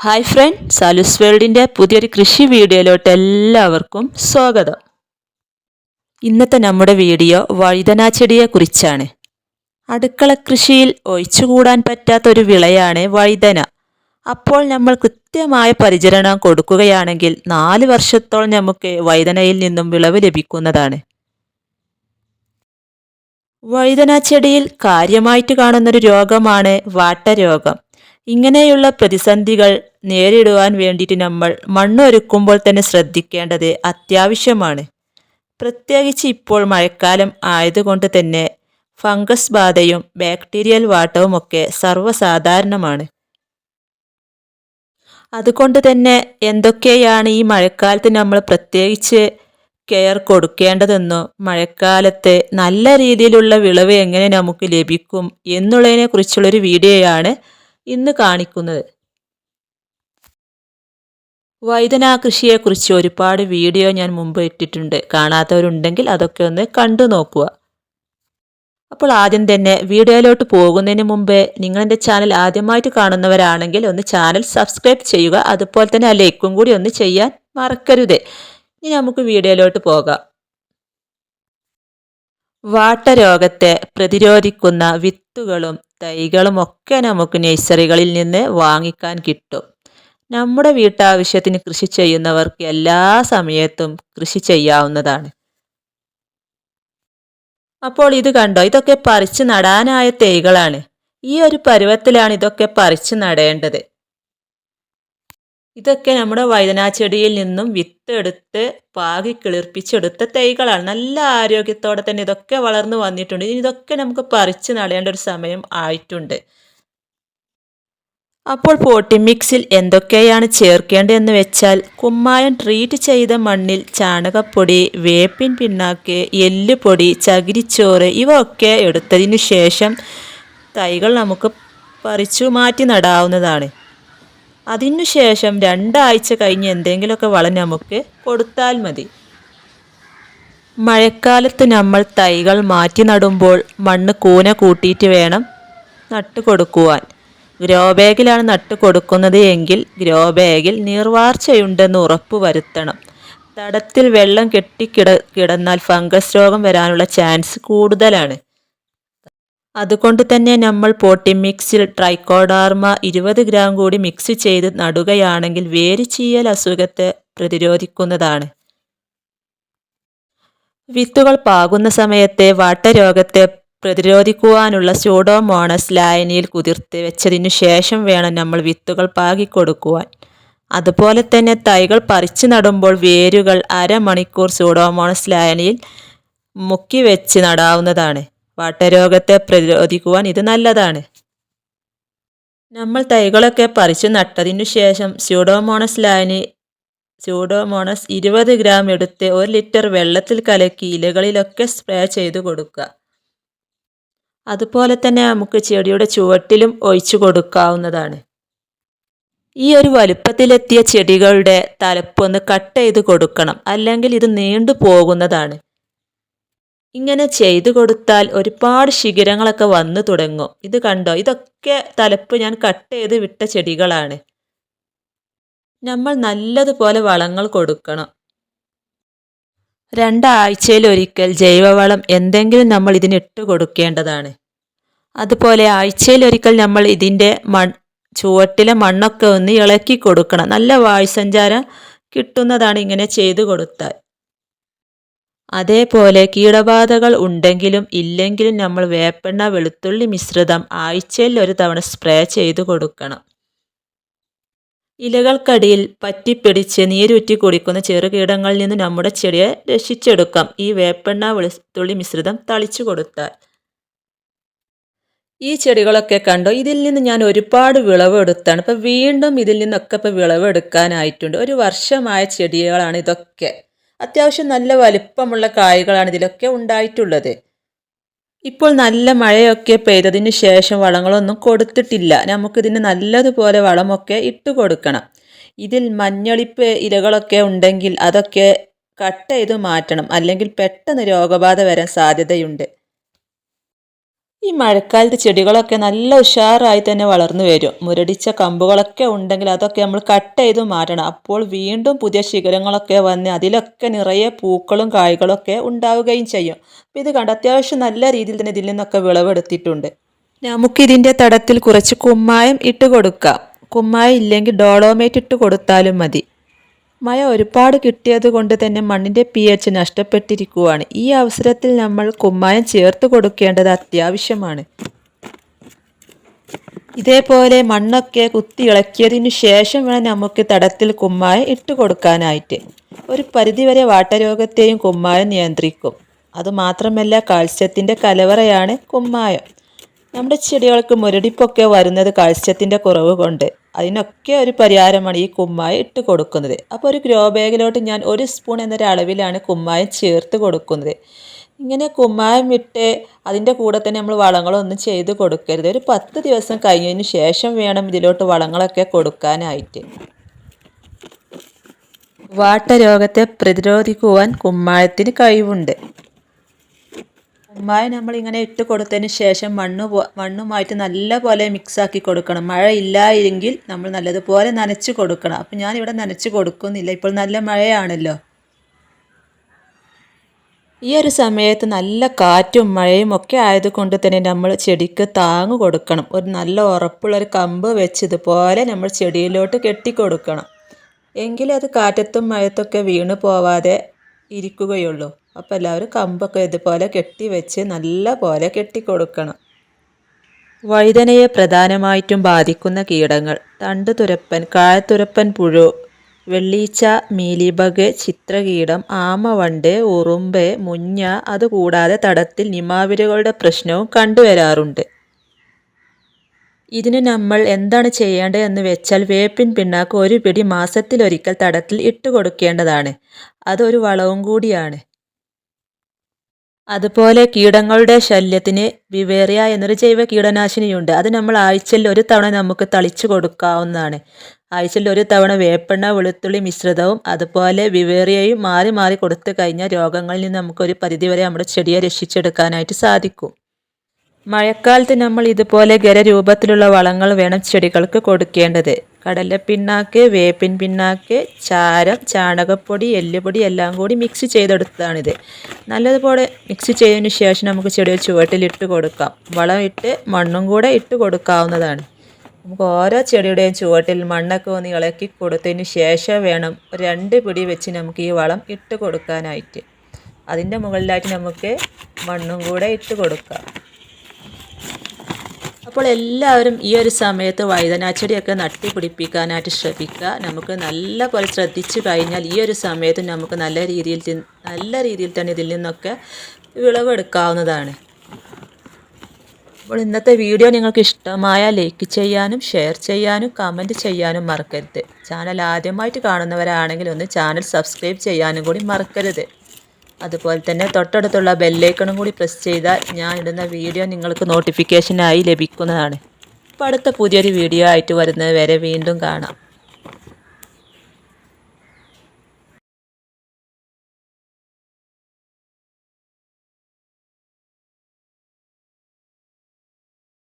Hi front സാലുസ് വേൾഡിന്റെ പുതിയൊരു കൃഷി വീഡിയോയിലോട്ട് എല്ലാവർക്കും സ്വാഗതം. ഇന്നത്തെ നമ്മുടെ വീഡിയോ വഴുതനാ ചെടിയെക്കുറിച്ചാണ്. അടുക്കള കൃഷിയിൽ ഒഴിച്ചുകൂടാൻ പറ്റാത്ത ഒരു വിളയാണ് വഴുതന. അപ്പോൾ നമ്മൾ കൃത്യമായ പരിചരണം കൊടുക്കുകയാണെങ്കിൽ നാല് വർഷത്തോളം നമുക്ക് വഴുതനയിൽ നിന്നും വിളവ് ലഭിക്കുന്നതാണ്. വഴുതന ചെടിയിൽ കാര്യമായിട്ട് കാണുന്നൊരു രോഗമാണ് വാട്ടരോഗം. ഇങ്ങനെയുള്ള പ്രതിസന്ധികൾ നേരിടുവാൻ വേണ്ടിയിട്ട് നമ്മൾ മണ്ണൊരുക്കുമ്പോൾ തന്നെ ശ്രദ്ധിക്കേണ്ടത് അത്യാവശ്യമാണ്. പ്രത്യേകിച്ച് ഇപ്പോൾ മഴക്കാലം ആയതുകൊണ്ട് തന്നെ ഫംഗസ് ബാധയും ബാക്ടീരിയൽ വാട്ടവും ഒക്കെ സർവസാധാരണമാണ്. അതുകൊണ്ട് തന്നെ എന്തൊക്കെയാണ് ഈ മഴക്കാലത്ത് നമ്മൾ പ്രത്യേകിച്ച് കെയർ കൊടുക്കേണ്ടതെന്നോ മഴക്കാലത്ത് നല്ല രീതിയിലുള്ള വിളവ് എങ്ങനെ നമുക്ക് ലഭിക്കും എന്നുള്ളതിനെ കുറിച്ചുള്ളൊരു വീഡിയോയാണ് ഇന്ന് കാണിക്കുന്നത്. വൈദന കൃഷിയെക്കുറിച്ച് ഒരുപാട് വീഡിയോ ഞാൻ മുമ്പ് ഇട്ടിട്ടുണ്ട്. കാണാത്തവരുണ്ടെങ്കിൽ അതൊക്കെ ഒന്ന് കണ്ടു നോക്കുക. അപ്പോൾ ആദ്യം തന്നെ വീഡിയോയിലോട്ട് പോകുന്നതിന് മുമ്പ് നിങ്ങൾ എന്റെ ചാനൽ ആദ്യമായിട്ട് കാണുന്നവരാണെങ്കിൽ ഒന്ന് ചാനൽ സബ്സ്ക്രൈബ് ചെയ്യുക. അതുപോലെ തന്നെ ആ ലൈക്കും കൂടി ഒന്ന് ചെയ്യാൻ മറക്കരുത്. ഇനി നമുക്ക് വീഡിയോയിലോട്ട് പോകാം. വാട്ടരോഗത്തെ പ്രതിരോധിക്കുന്ന വിത്തുകളും തൈകളും ഒക്കെ നമുക്ക് നഴ്സറികളിൽ നിന്ന് വാങ്ങിക്കാൻ കിട്ടും. നമ്മുടെ വീട്ടാവശ്യത്തിന് കൃഷി ചെയ്യുന്നവർക്ക് എല്ലാ സമയത്തും കൃഷി ചെയ്യാവുന്നതാണ്. അപ്പോൾ ഇത് കണ്ടോ? ഇതൊക്കെ പറിച്ച് നടാനായ തൈകളാണ്. ഈ ഒരു പരുവത്തിലാണ് ഇതൊക്കെ പറിച്ച് നടേണ്ടത്. ഇതൊക്കെ നമ്മുടെ വഴുതനാച്ചെടിയിൽ നിന്നും വിത്തെടുത്ത് പാകി കിളിർപ്പിച്ചെടുത്ത തൈകളാണ്. നല്ല ആരോഗ്യത്തോടെ തന്നെ ഇതൊക്കെ വളർന്നു വന്നിട്ടുണ്ട്. ഇനി ഇതൊക്കെ നമുക്ക് പറിച്ചു നടേണ്ട ഒരു സമയം ആയിട്ടുണ്ട്. അപ്പോൾ പോട്ടി മിക്സിൽ എന്തൊക്കെയാണ് ചേർക്കേണ്ടതെന്ന് വെച്ചാൽ കുമ്മായം ട്രീറ്റ് ചെയ്ത മണ്ണിൽ ചാണകപ്പൊടി വേപ്പിൻ പിണ്ണാക്ക് എല്ലുപൊടി ചകിരിച്ചോറ് ഇവ ഒക്കെ എടുത്തതിനു ശേഷം തൈകൾ നമുക്ക് പറിച്ചു മാറ്റി നടാവുന്നതാണ്. അതിനുശേഷം രണ്ടാഴ്ച കഴിഞ്ഞ് എന്തെങ്കിലുമൊക്കെ വളം നമുക്ക് കൊടുത്താൽ മതി. മഴക്കാലത്ത് നമ്മൾ തൈകൾ മാറ്റി നടുമ്പോൾ മണ്ണ് കൂന കൂട്ടിയിട്ട് വേണം നട്ടു കൊടുക്കുവാൻ ഗ്രോ ബാഗിലാണ് നട്ട് കൊടുക്കുന്നത് എങ്കിൽ ഗ്രോ ബാഗിൽ നീർവാർച്ചയുണ്ടെന്ന് ഉറപ്പ് വരുത്തണം തടത്തിൽ വെള്ളം കെട്ടിക്കിട കിടന്നാൽ ഫംഗസ് രോഗം വരാനുള്ള ചാൻസ് കൂടുതലാണ്. അതുകൊണ്ട് തന്നെ നമ്മൾ പോട്ടി മിക്സിൽ ട്രൈക്കോഡാർമ ഇരുപത് ഗ്രാം കൂടി മിക്സ് ചെയ്ത് നടുകയാണെങ്കിൽ വേര് ചീയൽ അസുഖത്തെ പ്രതിരോധിക്കുന്നതാണ്. വിത്തുകൾ പാകുന്ന സമയത്തെ വാട്ടരോഗത്തെ പ്രതിരോധിക്കുവാനുള്ള സ്യൂഡോമോണസ് ലായനിയിൽ കുതിർത്ത് വെച്ചതിനു ശേഷം വേണം നമ്മൾ വിത്തുകൾ പാകിക്കൊടുക്കുവാൻ. അതുപോലെ തന്നെ തൈകൾ പറിച്ചു നടുമ്പോൾ വേരുകൾ അരമണിക്കൂർ സ്യൂഡോമോണസ് ലായനിയിൽ മുക്കി വെച്ച് നടാവുന്നതാണ്. വാട്ടരോഗത്തെ പ്രതിരോധിക്കുവാൻ ഇത് നല്ലതാണ്. നമ്മൾ തൈകളൊക്കെ പറിച്ചു നട്ടതിനു ശേഷം സ്യൂഡോമോണസ് ലായനി സ്യൂഡോമോണസ് ഇരുപത് ഗ്രാം എടുത്ത് ഒരു ലിറ്റർ വെള്ളത്തിൽ കലക്കി ഇലകളിലൊക്കെ സ്പ്രേ ചെയ്തു കൊടുക്കുക. അതുപോലെ തന്നെ നമുക്ക് ചെടിയുടെ ചുവട്ടിലും ഒഴിച്ചു കൊടുക്കാവുന്നതാണ്. ഈ ഒരു വലുപ്പത്തിലെത്തിയ ചെടികളുടെ തലപ്പൊന്ന് കട്ട് ചെയ്ത് കൊടുക്കണം. അല്ലെങ്കിൽ ഇത് നീണ്ടു പോകുന്നതാണ്. ഇങ്ങനെ ചെയ്തു കൊടുത്താൽ ഒരുപാട് ശിഖരങ്ങളൊക്കെ വന്നു തുടങ്ങും. ഇത് കണ്ടോ? ഇതൊക്കെ തലപ്പ് ഞാൻ കട്ട് ചെയ്ത് വിട്ട ചെടികളാണ്. നമ്മൾ നല്ലതുപോലെ വളങ്ങൾ കൊടുക്കണം. രണ്ടാഴ്ചയിൽ ഒരിക്കൽ ജൈവവളം എന്തെങ്കിലും നമ്മൾ ഇതിന് ഇട്ട് കൊടുക്കേണ്ടതാണ്. അതുപോലെ ആഴ്ചയിൽ ഒരിക്കൽ നമ്മൾ ഇതിന്റെ മൺ ചുവട്ടിലെ മണ്ണൊക്കെ ഒന്ന് ഇളക്കി കൊടുക്കണം. നല്ല വായുസഞ്ചാരം കിട്ടുന്നതാണ് ഇങ്ങനെ ചെയ്തു കൊടുത്താൽ. അതേപോലെ കീടബാധകൾ ഉണ്ടെങ്കിലും ഇല്ലെങ്കിലും നമ്മൾ വേപ്പെണ്ണ വെളുത്തുള്ളി മിശ്രിതം ആഴ്ചയിൽ ഒരു തവണ സ്പ്രേ ചെയ്തു കൊടുക്കണം. ഇലകൾക്കടിയിൽ പറ്റിപ്പിടിച്ച് നീരുറ്റി കുടിക്കുന്ന ചെറുകീടങ്ങളിൽ നിന്ന് നമ്മുടെ ചെടിയെ രക്ഷിച്ചെടുക്കാം. ഈ വേപ്പെണ്ണ വെളുത്തുള്ളി മിശ്രിതം തളിച്ചു കൊടുത്താൽ. ഈ ചെടികളൊക്കെ കണ്ടോ? ഇതിൽ നിന്ന് ഞാൻ ഒരുപാട് വിളവെടുത്താണ്. ഇപ്പം വീണ്ടും ഇതിൽ നിന്നൊക്കെ ഇപ്പോൾ വിളവെടുക്കാനായിട്ടുണ്ട്. ഒരു വർഷമായ ചെടികളാണ് ഇതൊക്കെ. അത്യാവശ്യം നല്ല വലിപ്പമുള്ള കായ്കളാണ് ഇതിലൊക്കെ ഉണ്ടായിട്ടുള്ളത്. ഇപ്പോൾ നല്ല മഴയൊക്കെ പെയ്തതിന് ശേഷം വളങ്ങളൊന്നും കൊടുത്തിട്ടില്ല. നമുക്കിതിന് നല്ലതുപോലെ വളമൊക്കെ ഇട്ട് കൊടുക്കണം. ഇതിൽ മഞ്ഞളിപ്പ് ഇലകളൊക്കെ ഉണ്ടെങ്കിൽ അതൊക്കെ കട്ട് ചെയ്ത് മാറ്റണം. അല്ലെങ്കിൽ പെട്ടെന്ന് രോഗബാധ വരാൻ സാധ്യതയുണ്ട്. ഈ മഴക്കാലത്ത് ചെടികളൊക്കെ നല്ല ഉഷാറായി തന്നെ വളർന്നു വരും. മുരടിച്ച കമ്പുകളൊക്കെ ഉണ്ടെങ്കിൽ അതൊക്കെ നമ്മൾ കട്ട് ചെയ്ത് മാറ്റണം. അപ്പോൾ വീണ്ടും പുതിയ ശിഖരങ്ങളൊക്കെ വന്ന് അതിലൊക്കെ നിറയെ പൂക്കളും കായ്കളൊക്കെ ഉണ്ടാവുകയും ചെയ്യും. അപ്പോൾ ഇത് കണ്ട് അത്യാവശ്യം നല്ല രീതിയിൽ തന്നെ ഇതിൽ നിന്നൊക്കെ വിളവെടുത്തിട്ടുണ്ട്. നമുക്കിതിന്റെ തടത്തിൽ കുറച്ച് കുമ്മായം ഇട്ട് കൊടുക്കാം. കുമ്മായം ഇല്ലെങ്കിൽ ഡോളോമേറ്റ് ഇട്ട് കൊടുത്താലും മതി. മഴ ഒരുപാട് കിട്ടിയത് കൊണ്ട് തന്നെ മണ്ണിന്റെ പി എച്ച് നഷ്ടപ്പെട്ടിരിക്കുകയാണ് ഈ അവസരത്തിൽ നമ്മൾ കുമ്മായം ചേർത്ത് കൊടുക്കേണ്ടത് അത്യാവശ്യമാണ്. ഇതേപോലെ മണ്ണൊക്കെ കുത്തി ഇളക്കിയതിനു ശേഷം വേണം നമുക്ക് തടത്തിൽ കുമ്മായം ഇട്ട് കൊടുക്കാനായിട്ട്. ഒരു പരിധിവരെ വാട്ടരോഗത്തെയും കുമ്മായം നിയന്ത്രിക്കും. അതുമാത്രമല്ല കാൽസ്യത്തിന്റെ കലവറയാണ് കുമ്മായം. നമ്മുടെ ചെടികൾക്ക് മുരടിപ്പൊക്കെ വരുന്നത് കാൽസ്യത്തിന്റെ കുറവ് കൊണ്ട്. അതിനൊക്കെ ഒരു പരിഹാരമാണ് ഈ കുമ്മായം ഇട്ട് കൊടുക്കുന്നത്. അപ്പോൾ ഒരു ഗ്രോ ബാഗിലോട്ട് ഞാൻ ഒരു സ്പൂൺ എന്നൊരു അളവിലാണ് കുമ്മായം ചേർത്ത് കൊടുക്കുന്നത്. ഇങ്ങനെ കുമ്മായം ഇട്ട് അതിന്റെ കൂടെ തന്നെ നമ്മൾ വളങ്ങളൊന്നും ചെയ്ത് കൊടുക്കരുത്. ഒരു പത്ത് ദിവസം കഴിഞ്ഞതിന് ശേഷം വേണം ഇതിലോട്ട് വളങ്ങളൊക്കെ കൊടുക്കാനായിട്ട്. വാട്ടരോഗത്തെ പ്രതിരോധിക്കുവാൻ കുമ്മായത്തിന് കഴിവുണ്ട്. കുമ്മായം നമ്മൾ ഇങ്ങനെ ഇട്ട് കൊടുത്തതിന് ശേഷം മണ്ണ് മണ്ണുമായിട്ട് നല്ലപോലെ മിക്സാക്കി കൊടുക്കണം. മഴ ഇല്ലായെങ്കിൽ നമ്മൾ നല്ലതുപോലെ നനച്ച് കൊടുക്കണം. അപ്പം ഞാനിവിടെ നനച്ച് കൊടുക്കുന്നില്ല. ഇപ്പോൾ നല്ല മഴയാണല്ലോ. ഈ ഒരു സമയത്ത് നല്ല കാറ്റും മഴയും ഒക്കെ ആയതുകൊണ്ട് തന്നെ നമ്മൾ ചെടിക്ക് താങ്ങ് കൊടുക്കണം. ഒരു നല്ല ഉറപ്പുള്ളൊരു കമ്പ് വെച്ച് ഇതുപോലെ നമ്മൾ ചെടിയിലോട്ട് കെട്ടിക്കൊടുക്കണം. എങ്കിലേ അത് കാറ്റത്തും മഴത്തൊക്കെ വീണ് പോവാതെ ഇരിക്കുകയുള്ളൂ. അപ്പോൾ എല്ലാവരും കമ്പൊക്കെ ഇതുപോലെ കെട്ടി വെച്ച് നല്ല പോലെ കെട്ടിക്കൊടുക്കണം. വഴുതനയെ പ്രധാനമായിട്ടും ബാധിക്കുന്ന കീടങ്ങൾ തണ്ട് തുരപ്പൻ കായത്തുരപ്പൻ പുഴു വെള്ളീച്ച മീലിബഗ് ചിത്രകീടം ആമവണ്ട് ഉറുമ്പ് മുഞ്ഞ അതുകൂടാതെ തടത്തിൽ നിമാവിരുകളുടെ പ്രശ്നവും കണ്ടുവരാറുണ്ട്. ഇതിന് നമ്മൾ എന്താണ് ചെയ്യേണ്ടത് എന്ന് വെച്ചാൽ വേപ്പിൻ പിണ്ണാക്ക് ഒരു പിടി മാസത്തിലൊരിക്കൽ തടത്തിൽ ഇട്ട് കൊടുക്കേണ്ടതാണ് അതൊരു വളവും കൂടിയാണ്. അതുപോലെ കീടങ്ങളുടെ ശല്യത്തിന് വിവേറിയ എന്നൊരു ജൈവ കീടനാശിനിയുണ്ട്. അത് നമ്മൾ ആഴ്ചയിൽ ഒരു തവണ നമുക്ക് തളിച്ചു കൊടുക്കാവുന്നതാണ്. ആഴ്ചയിൽ ഒരു തവണ വേപ്പെണ്ണ വെളുത്തുള്ളി മിശ്രിതവും അതുപോലെ വിവേറിയയും മാറി മാറി കൊടുത്തു കഴിഞ്ഞാൽ രോഗങ്ങളിൽ നിന്ന് നമുക്ക് നമുക്കൊരു പരിധിവരെ നമ്മുടെ ചെടിയെ രക്ഷിച്ചെടുക്കാനായിട്ട് സാധിക്കും. മഴക്കാലത്ത് നമ്മൾ ഇതുപോലെ ഖരരൂപത്തിലുള്ള വളങ്ങൾ വേണം ചെടികൾക്ക് കൊടുക്കേണ്ടത്. കടലപ്പിണ്ണാക്ക് വേപ്പിൻ പിണ്ണാക്ക് ചാരം ചാണകപ്പൊടി എല്ലുപൊടി എല്ലാം കൂടി മിക്സ് ചെയ്തെടുത്തതാണിത്. നല്ലതുപോലെ മിക്സ് ചെയ്തതിന് ശേഷം നമുക്ക് ചെടിയുടെ ചുവട്ടിലിട്ട് കൊടുക്കാം. വളം ഇട്ട് മണ്ണും കൂടെ ഇട്ട് കൊടുക്കാവുന്നതാണ്. നമുക്ക് ഓരോ ചെടിയുടെയും ചുവട്ടിൽ മണ്ണൊക്കെ ഒന്ന് ഇളക്കി കൊടുത്തതിന് ശേഷം വേണം രണ്ട് പിടി വെച്ച് നമുക്ക് ഈ വളം ഇട്ട് കൊടുക്കാനായിട്ട്. അതിന്റെ മുകളിലായിട്ട് നമുക്ക് മണ്ണും കൂടെ ഇട്ട് കൊടുക്കാം. അപ്പോൾ എല്ലാവരും ഈ ഒരു സമയത്ത് വഴുതനാച്ചെടിയൊക്കെ നട്ടി പിടിപ്പിക്കാനായിട്ട് ശ്രമിക്കുക. നമുക്ക് നല്ല പോലെ ശ്രദ്ധിച്ചു കഴിഞ്ഞാൽ ഈ ഒരു സമയത്ത് നമുക്ക് നല്ല രീതിയിൽ നല്ല രീതിയിൽ തന്നെ ഇതിൽ നിന്നൊക്കെ വിളവെടുക്കാവുന്നതാണ്. അപ്പോൾ ഇന്നത്തെ വീഡിയോ നിങ്ങൾക്ക് ഇഷ്ടമായ ലൈക്ക് ചെയ്യാനും ഷെയർ ചെയ്യാനും കമന്റ് ചെയ്യാനും മറക്കരുത്. ചാനൽ ആദ്യമായിട്ട് കാണുന്നവരാണെങ്കിൽ ഒന്ന് ചാനൽ സബ്സ്ക്രൈബ് ചെയ്യാനും കൂടി മറക്കരുത്. അതുപോലെ തന്നെ തൊട്ടടുത്തുള്ള ബെല്ലൈക്കണും കൂടി പ്രസ് ചെയ്താൽ ഞാൻ ഇടുന്ന വീഡിയോ നിങ്ങൾക്ക് നോട്ടിഫിക്കേഷനായി ലഭിക്കുന്നതാണ്. അപ്പോൾ അടുത്ത പുതിയൊരു വീഡിയോ ആയിട്ട് വരുന്നത് വരെ വീണ്ടും കാണാം.